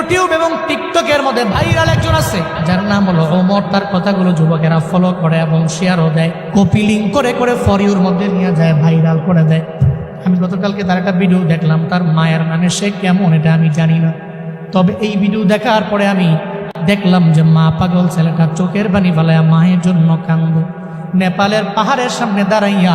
YouTube এবং টিকটকের মধ্যে ভাইরাল একজন আছে, যার নাম হলো ওমর। তার কথাগুলো যুবকেরা ফলো করে এবং শেয়ারও দেয়। কপি লিঙ্ক করে করে ফর ইউর মধ্যে নিয়ে যায় ভাইরাল করে দেয়। আমি গতকালকে তার একটা ভিডিও দেখলাম, তার মায়ের নামে সে কেমন এটা আমি জানি না। তবে এই ভিডিও দেখার পরে আমি দেখলাম যে মা পাগল ছেলেটা চোখের বাণী ফেলায় মায়ের জন্য কান্দ। নেপালের পাহাড়ের সামনে দাঁড়াইয়া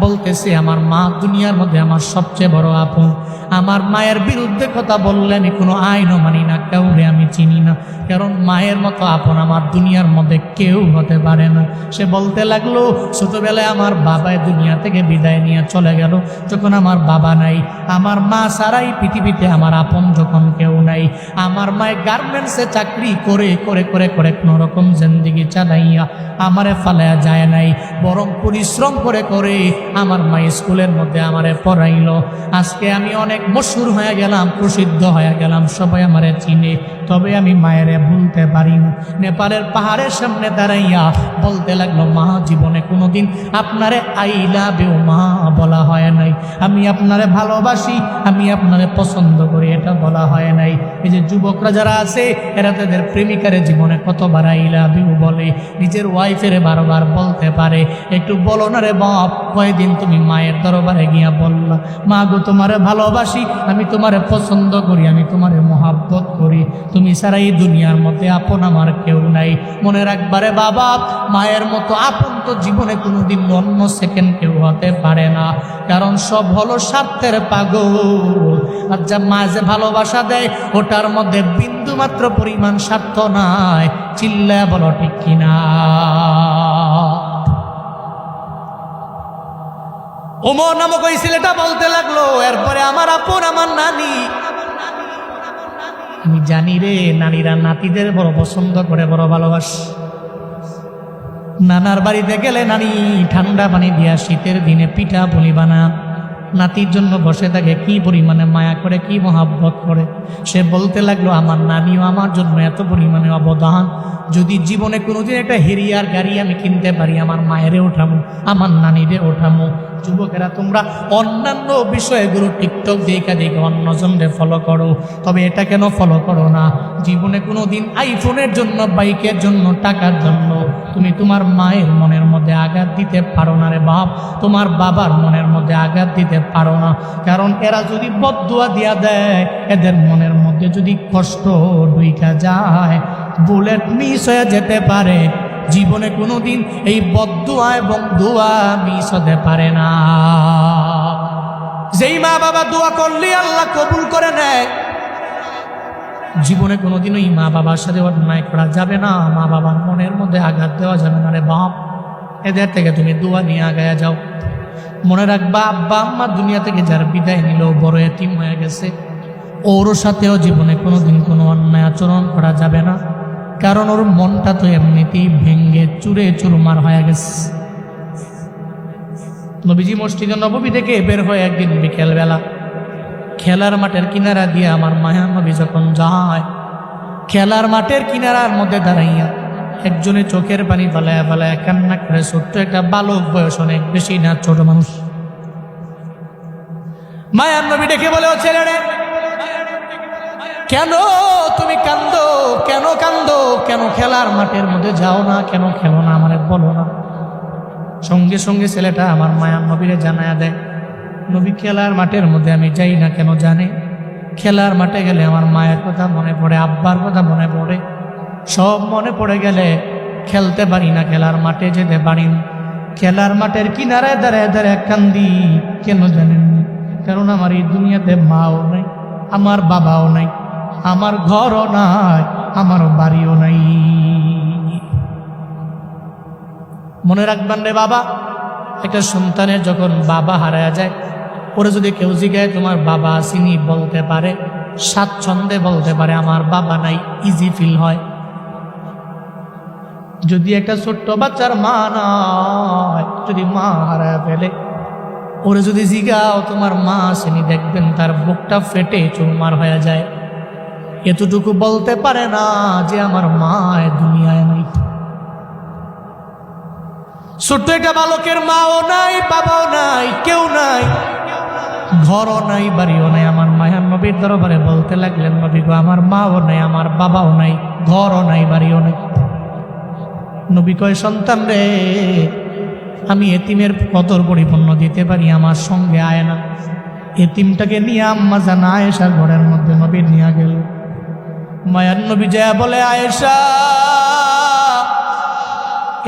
বলতেছে, আমার মা দুনিয়ার মধ্যে আমার সবচেয়ে বড় আপন। আমার মায়ের বিরুদ্ধে কথা বললে আমি কোনো আইনও মানি না, কাউরে আমি চিনি না। কারণ মায়ের মতো আপন আমার দুনিয়ার মধ্যে কেউ হতে পারে না। সে বলতে লাগল, ছোটবেলায় আমার বাবাই দুনিয়া থেকে বিদায় নিয়ে চলে গেল। যখন আমার বাবা নাই, আমার মা সারাই পৃথিবীতে আমার আপন যখন কেউ নাই। আমার মায়ের গার্মেন্টসে চাকরি করে করে করে করে কোনো রকম জিন্দিগি চালাইয়া আমারে ফালায়া যায় নাই। বরং পরিশ্রম করে করে আমার মা স্কুলের মধ্যে আমারে পড়াইল। আজকে আমি অনেক মশুর হয়ে গেলাম, প্রসিদ্ধ হয়ে গেলাম, সবাই আমারে চিনে। তবে আমি মায়েরে ভুলতে পারি না নেপালের পাহাড়ের সামনে দাঁড়াইয়া বলতে লাগল, মা, জীবনে কোনোদিন আপনারে আই লাভ ইউ, মা বলা হয় নাই। আমি আপনারে ভালোবাসি, আমি আপনারে পছন্দ করি, এটা বলা হয় নাই। এই যে যুবকরা যারা আছে, এরা তাদের প্রেমিকারে জীবনে কতবার আই লাভ ইউ বলে, নিজের ওয়াইফের বারবার বলতে পারে, একটু বলো না রে বাপ কয়দিন তুমি মায়ের দরবারে গিয়া বললা, মা গো, তোমারে ভালোবাসি, আমি তোমারে পছন্দ করি, আমি তোমারে মহাব্বত করি। তুমি ছাড়া এই দুনিয়ার মতে আপন আমার কেউ নাই। মনে রাখবারে বাবা, মায়ের মতো আপন তো জীবনে কোনোদিন অন্য সেকেন্ড কেউ হতে পারে না। কারণ সব হলো স্বার্থের পাগল। যা মা যে ভালোবাসা দেয়, ওটার মধ্যে বিন্দু মাত্র পরিমাণ স্বার্থ নাই। চিল্লায় বলো, ঠিক কিনা? ওমর নামক ওই ছেলেটা বলতে লাগল, এরপরে আমার আপন, আমার নানি। আমি জানি রে নারীরা নাতিদের বড় পছন্দ করে, বড় ভালোবাস। নানার বাড়িতে গেলে নানি ঠান্ডা পানি দিয়া শীতের দিনে পিঠা, পুলি বানা। নাতির জন্য বসে থাকে, কি পরিমাণে মায়া করে, কি মহাব্বত করে? সে বলতে লাগল, আমার নানিও আমার জন্য এত পরিমাণে অবদান। যদি জীবনে কোনোদিন একটা হেরিয়ার গাড়ি আমি কিনতে পারি, আমার মায়েরে ওঠামো, আমার নানিরে ওঠামো। যুবকেরা, তোমরা অন্যান্য বিষয়গুলো টিকটক দেখা দেখে অন্যজনরে ফলো করো। তবে এটা কেন ফলো করো না? জীবনে কোনো দিন আইফোনের জন্য, বাইকের জন্য, টাকার জন্য তুমি তোমার মায়ের মনের মধ্যে আঘাত দিতে পারো না রে বাপ। তোমার বাবার মনের মধ্যে আঘাত দিতে পারো না। কারণ এরা যদি বদুয়া দিয়া দেয়, এদের মনের মধ্যে যদি কষ্ট ডুইকা যায়। বুলেট মিস হয়ে যেতে পারে জীবনে কোনোদিন এই বদুয়া এবং দোয়া মিস পারে না। যেই মা বাবা দোয়া করলে আল্লাহ কবুল করে নেয়, জীবনে কোনোদিনও এই মা বাবার সাথে অন্যায় করা যাবে না। মা বাবার মনের মধ্যে আঘাত দেওয়া যাবে না রে বাপ। এদের থেকে তুমি দোয়া নিয়ে আগায়া যাও। মনে রাখবা, আব্বা আম্মা দুনিয়া থেকে যার বিদায় নিল, বড় এতিম হয়ে গেছে। ওর সাথেও জীবনে কোনোদিন কোনো অন্যায় আচরণ করা যাবে না। কারণ ওর মনটা তো এমনিতেই ভেঙ্গে চুরে চুরমার হয়ে গেছে। নবীজি মসজিদে নবমী থেকে বের হয়ে একদিন বিকেলবেলা খেলার মাঠের কিনারা দিয়ে আমার মায়া নবী যখন যায়, খেলার মাঠের কিনারার মধ্যে দাঁড়াইয়া একজনে চোখের পানি ফালায় ফালায় কান্না করে, ছোট্ট একটা বালক বয়স অনেক বেশি না, ছোট মানুষ। মায়ার নবী ডেকে বলে, ও ছেলে রে কেন তুমি কান্দো? কেন কান্দো? কেন খেলার মাঠের মধ্যে যাও না? কেন খেলো না? আমারে বলো না। সঙ্গে সঙ্গে ছেলেটা আমার মায়া নবীরে জানায়া দেয়, নবী, খেলার মাঠের মধ্যে আমি যাই না কেন জানে? খেলার মাঠে গেলে আমার মায়ের কথা মনে পড়ে, আব্বার কথা মনে পড়ে। সব মনে পড়ে গেলে খেলতে পারি না, খেলার মাঠে যেতে পারি খেলার মাঠের কিনারায় দাঁড়ায় দাঁড়ায় কান্দি, কেন জানেন কারণ আমার এই দুনিয়াতে মাও নাই, আমার বাবাও নাই। আমার ঘরও নাই আমার বাড়িও নাই। মনে রাখবেন রে বাবা, একটা সন্তানের যখন বাবা হারায় যায়, ওরে যদি কেউ জিগায় তোমার বাবা আসিনি বলতে পারে, স্বাচ্ছন্দ্যে বলতে পারে, আমার বাবা নাই ইজি ফিল হয়। যদি একটা ছোট্ট বাচ্চার মা নয় যদি মা হারায় ফেলে, ওরে যদি জিগাও তোমার মা আসেনি দেখবেন তার বুকটা ফেটে চুরমার হয়ে যায়। এতটুকু বলতে পারে না যে আমার মা এ দুনিয়ায় নাই। ছোট্ট একটা বালকের মাও নাই, বাবাও নাই, কেউ নাই, ঘরও নাই, বাড়িও নাই। আমার মায়ের নবীর দরবারে বলতে লাগলেন, নবী গো, আমার মাও নাই, আমার বাবাও নাই, ঘরও নাই, বাড়িও নাই। নবী কয়, সন্তান রে, আমি এতিমের কদর পরিপূর্ণ দিতে পারি, আমার সঙ্গে আয় না। এতিমটাকে নিয়ে আম্মা জানা আয়েশার ঘরের মধ্যে নবীর নিয়ে গেল। মায়ার নবী বলে আয়েশা,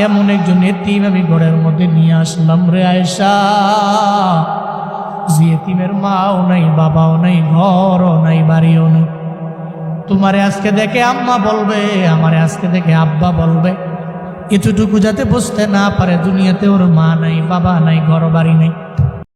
এমন একজন এতিম আমি ঘরের মধ্যে নিয়ে আসলাম রে আয়েশা। যে এতিমের মাও নাই, বাবাও নাই, ঘরও নাই, বাড়িও নাই। তোমারে আজকে দেখে আম্মা বলবে, আমারে আজকে দেখে আব্বা বলবে, এতটুকু যাতে বুঝতে না পারে দুনিয়াতে ওর মা নাই, বাবা নাই ঘর বাড়ি নেই।